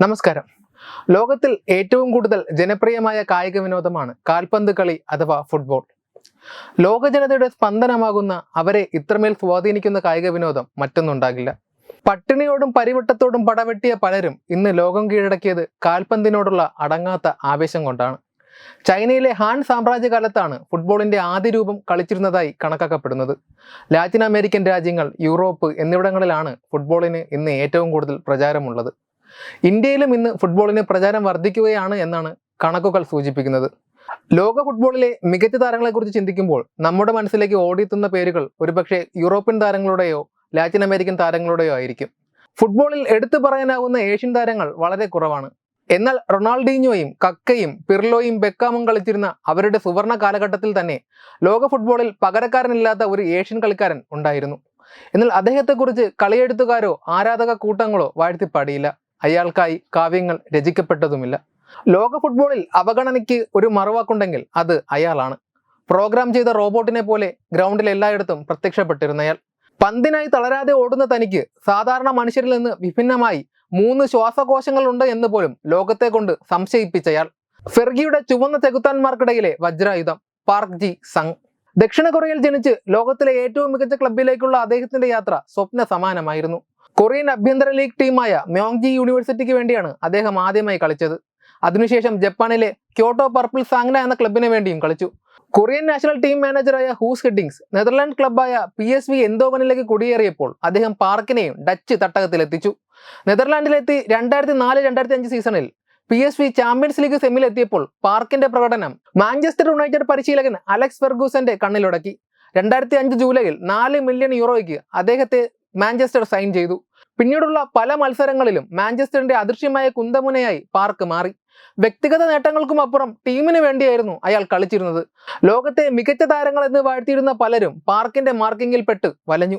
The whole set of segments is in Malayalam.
നമസ്കാരം. ലോകത്തിൽ ഏറ്റവും കൂടുതൽ ജനപ്രിയമായ കായിക വിനോദമാണ് കാൽപന്ത് കളി അഥവാ ഫുട്ബോൾ ലോക ജനതയുടെ സ്പന്ദനമാകുന്ന അവരെ ഇത്രമേൽ സ്വാധീനിക്കുന്ന കായിക വിനോദം മറ്റൊന്നുണ്ടാകില്ല. പട്ടിണിയോടും പരിവട്ടത്തോടും പടവെട്ടിയ പലരും ഇന്ന് ലോകം കീഴടക്കിയത് കാൽപന്തിനോടുള്ള അടങ്ങാത്ത ആവേശം കൊണ്ടാണ്. ചൈനയിലെ ഹാൻ സാമ്രാജ്യകാലത്താണ് ഫുട്ബോളിന്റെ ആദ്യ രൂപം കളിച്ചിരുന്നതായി കണക്കാക്കപ്പെടുന്നത്. ലാറ്റിൻ അമേരിക്കൻ രാജ്യങ്ങൾ യൂറോപ്പ് എന്നിവിടങ്ങളിലാണ് ഫുട്ബോളിന് ഇന്ന് ഏറ്റവും കൂടുതൽ പ്രചാരമുള്ളത്. ഇന്ത്യയിലും ഇന്ന് ഫുട്ബോളിന് പ്രചാരം വർദ്ധിക്കുകയാണ് എന്നാണ് കണക്കുകൾ സൂചിപ്പിക്കുന്നത്. ലോക ഫുട്ബോളിലെ മികച്ച താരങ്ങളെക്കുറിച്ച് ചിന്തിക്കുമ്പോൾ നമ്മുടെ മനസ്സിലേക്ക് ഓടിയെത്തുന്ന പേരുകൾ ഒരുപക്ഷെ യൂറോപ്യൻ താരങ്ങളുടെയോ ലാറ്റിൻ അമേരിക്കൻ താരങ്ങളുടെയോ ആയിരിക്കും. ഫുട്ബോളിൽ എടുത്തു പറയാനാവുന്ന ഏഷ്യൻ താരങ്ങൾ വളരെ കുറവാണ്. എന്നാൽ റൊണാൾഡീഞ്ഞോയും കക്കയും പിർലോയും ബെക്കാമും കളിച്ചിരുന്ന അവരുടെ സുവർണ കാലഘട്ടത്തിൽ തന്നെ ലോക ഫുട്ബോളിൽ പകരക്കാരനില്ലാത്ത ഒരു ഏഷ്യൻ കളിക്കാരൻ ഉണ്ടായിരുന്നു. എന്നാൽ അദ്ദേഹത്തെക്കുറിച്ച് കളിയെടുത്തുകാരോ ആരാധക കൂട്ടങ്ങളോ വാഴ്ത്തിപ്പാടിയില്ല. അയാൾക്കായി കാവ്യങ്ങൾ രചിക്കപ്പെട്ടതുമില്ല. ലോക ഫുട്ബോളിൽ അവഗണനയ്ക്ക് ഒരു മറുവാക്കുണ്ടെങ്കിൽ അത് അയാളാണ്. പ്രോഗ്രാം ചെയ്ത റോബോട്ടിനെ പോലെ ഗ്രൗണ്ടിൽ എല്ലായിടത്തും പ്രത്യക്ഷപ്പെട്ടിരുന്ന അയാൾ പന്തിനായി തളരാതെ ഓടുന്ന തനിക്ക് സാധാരണ മനുഷ്യരിൽ നിന്ന് വിഭിന്നമായി മൂന്ന് ശ്വാസകോശങ്ങളുണ്ട് എന്ന് പോലും ലോകത്തെ കൊണ്ട് സംശയിപ്പിച്ചയാൾ. ഫെർഗിയുടെ ചുവന്ന ചെകുത്താന്മാർക്കിടയിലെ വജ്രായുധം പാർക്ക് ജി സംഗ് ദക്ഷിണ കൊറിയയിൽ ജനിച്ച് ലോകത്തിലെ ഏറ്റവും മികച്ച ക്ലബിലേക്കുള്ള അദ്ദേഹത്തിന്റെ യാത്ര സ്വപ്ന സമാനമായിരുന്നു കൊറിയൻ അഭ്യന്തര ലീഗ് ടീമായ മ്യോങ്ജി യൂണിവേഴ്സിറ്റിക്ക് വേണ്ടിയാണ് അദ്ദേഹം ആദ്യമായി കളിച്ചത്. അതിനുശേഷം ജപ്പാനിലെ ക്യോട്ടോ പർപ്പിൾ സാങ്ന എന്ന ക്ലബിന് വേണ്ടിയും കളിച്ചു. കൊറിയൻ നാഷണൽ ടീം മാനേജറായ ഹൂസ് ഹെഡിങ്സ് നെതർലാൻഡ് ക്ലബായ പി എസ് വി എന്തോവനിലേക്ക് കുടിയേറിയപ്പോൾ അദ്ദേഹം പാർക്കിനെയും ഡച്ച് തട്ടകത്തിലെത്തിച്ചു. നെതർലാൻഡിലെത്തി രണ്ടായിരത്തി നാല് രണ്ടായിരത്തി അഞ്ച് സീസണിൽ P S V Champions League സെമിയിലെത്തിയപ്പോൾ പാർക്കിന്റെ പ്രകടനം മാഞ്ചസ്റ്റർ യുണൈറ്റഡ് പരിശീലകൻ അലക്സ് ഫെർഗൂസന്റെ കണ്ണിലുടക്കി. രണ്ടായിരത്തി അഞ്ച് ജൂലൈയിൽ നാല് മില്യൺ യൂറോയ്ക്ക് അദ്ദേഹത്തെ മാഞ്ചസ്റ്റർ സൈൻ ചെയ്തു. പിന്നീടുള്ള പല മത്സരങ്ങളിലും മാഞ്ചസ്റ്ററിന്റെ അദൃശ്യമായ കുന്തമുനയായി പാർക്ക് മാറി. വ്യക്തിഗത നേട്ടങ്ങൾക്കും അപ്പുറം ടീമിന് വേണ്ടിയായിരുന്നു അയാൾ കളിച്ചിരുന്നത്. ലോകത്തെ മികച്ച താരങ്ങൾ എന്ന് വാഴ്ത്തിയിരുന്ന പലരും പാർക്കിന്റെ മാർക്കിങ്ങിൽ പെട്ട് വലഞ്ഞു.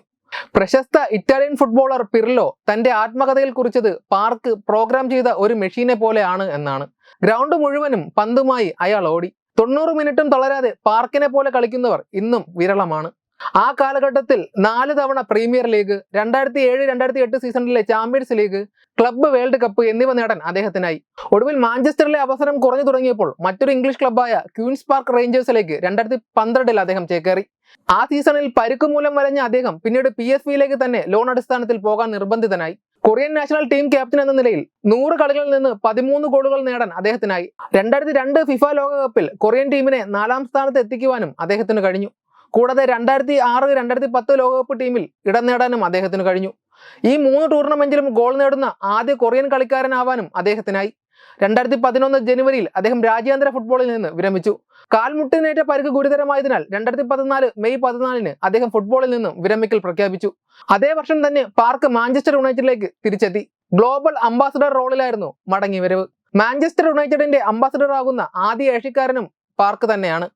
പ്രശസ്ത ഇറ്റാലിയൻ ഫുട്ബോളർ പിർലോ തന്റെ ആത്മകഥയിൽ കുറിച്ചത് പാർക്ക് പ്രോഗ്രാം ചെയ്ത ഒരു മെഷീനെ പോലെയാണ് എന്നാണ്. ഗ്രൗണ്ട് മുഴുവനും പന്തുമായി അയാൾ ഓടി. തൊണ്ണൂറ് മിനിറ്റും തളരാതെ പാർക്കിനെ പോലെ കളിക്കുന്നവർ ഇന്നും വിരളമാണ്. ആ കാലഘട്ടത്തിൽ നാല് തവണ പ്രീമിയർ ലീഗ് രണ്ടായിരത്തി ഏഴ് രണ്ടായിരത്തി എട്ട് സീസണിലെ Champions League club world cup എന്നിവ നേടാൻ അദ്ദേഹത്തിനായി. ഒടുവിൽ മാഞ്ചസ്റ്ററിലെ അവസരം കുറഞ്ഞു തുടങ്ങിയപ്പോൾ മറ്റൊരു ഇംഗ്ലീഷ് ക്ലബ്ബായ ക്യൂൻസ് പാർക്ക് റേഞ്ചേഴ്സിലേക്ക് രണ്ടായിരത്തി പന്ത്രണ്ടിൽ അദ്ദേഹം ചേക്കേറി. ആ സീസണിൽ പരുക്ക് മൂലം അദ്ദേഹം പിന്നീട് പി എസ് വിയിലേക്ക് തന്നെ ലോൺ അടിസ്ഥാനത്തിൽ പോകാൻ നിർബന്ധിതനായി. കൊറിയൻ നാഷണൽ ടീം ക്യാപ്റ്റൻ എന്ന നിലയിൽ നൂറ് കളികളിൽ നിന്ന് പതിമൂന്ന് ഗോളുകൾ നേടാൻ അദ്ദേഹത്തിനായി. രണ്ടായിരത്തി രണ്ട് ഫിഫ ലോകകപ്പിൽ കൊറിയൻ ടീമിനെ നാലാം സ്ഥാനത്ത് എത്തിക്കുവാനും അദ്ദേഹത്തിന് കഴിഞ്ഞു. കൂടാതെ രണ്ടായിരത്തി ആറ് രണ്ടായിരത്തി പത്ത് ലോകകപ്പ് ടീമിൽ ഇടം നേടാനും അദ്ദേഹത്തിന് കഴിഞ്ഞു. ഈ മൂന്ന് ടൂർണമെന്റിലും ഗോൾ നേടുന്ന ആദ്യ കൊറിയൻ കളിക്കാരനാവാനും അദ്ദേഹത്തിനായി. രണ്ടായിരത്തി പതിനൊന്ന് ജനുവരിയിൽ അദ്ദേഹം രാജ്യാന്തര ഫുട്ബോളിൽ നിന്ന് വിരമിച്ചു. കാൽമുട്ടിനേറ്റ പരിക്ക് ഗുരുതരമായതിനാൽ രണ്ടായിരത്തി പതിനാല് മെയ് പതിനാലിന് അദ്ദേഹം ഫുട്ബോളിൽ നിന്നും വിരമിക്കൽ പ്രഖ്യാപിച്ചു. അതേ വർഷം തന്നെ പാർക്ക് മാഞ്ചസ്റ്റർ യുണൈറ്റഡിലേക്ക് തിരിച്ചെത്തി. ഗ്ലോബൽ അംബാസഡർ റോളിലായിരുന്നു മടങ്ങി വരവ് മാഞ്ചസ്റ്റർ യുണൈറ്റഡിന്റെ അംബാസഡർ ആകുന്ന ആദ്യ ഏഷ്യക്കാരനും പാർക്ക് തന്നെയാണ്.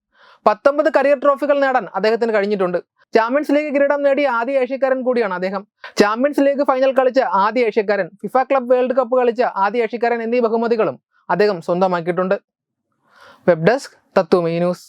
പത്തൊമ്പത് കരിയർ ട്രോഫികൾ നേടാൻ അദ്ദേഹത്തിന് കഴിഞ്ഞിട്ടുണ്ട്. ചാമ്പ്യൻസ് ലീഗ് കിരീടം നേടിയ ആദ്യ ഏഷ്യക്കാരൻ കൂടിയാണ് അദ്ദേഹം. ചാമ്പ്യൻസ് ലീഗ് ഫൈനൽ കളിച്ച ആദ്യ ഏഷ്യക്കാരൻ ഫിഫ ക്ലബ് വേൾഡ് കപ്പ് കളിച്ച ആദ്യ ഏഷ്യക്കാരൻ എന്നീ ബഹുമതികളും അദ്ദേഹം സ്വന്തമാക്കിയിട്ടുണ്ട്. Web desk Tatwamayi news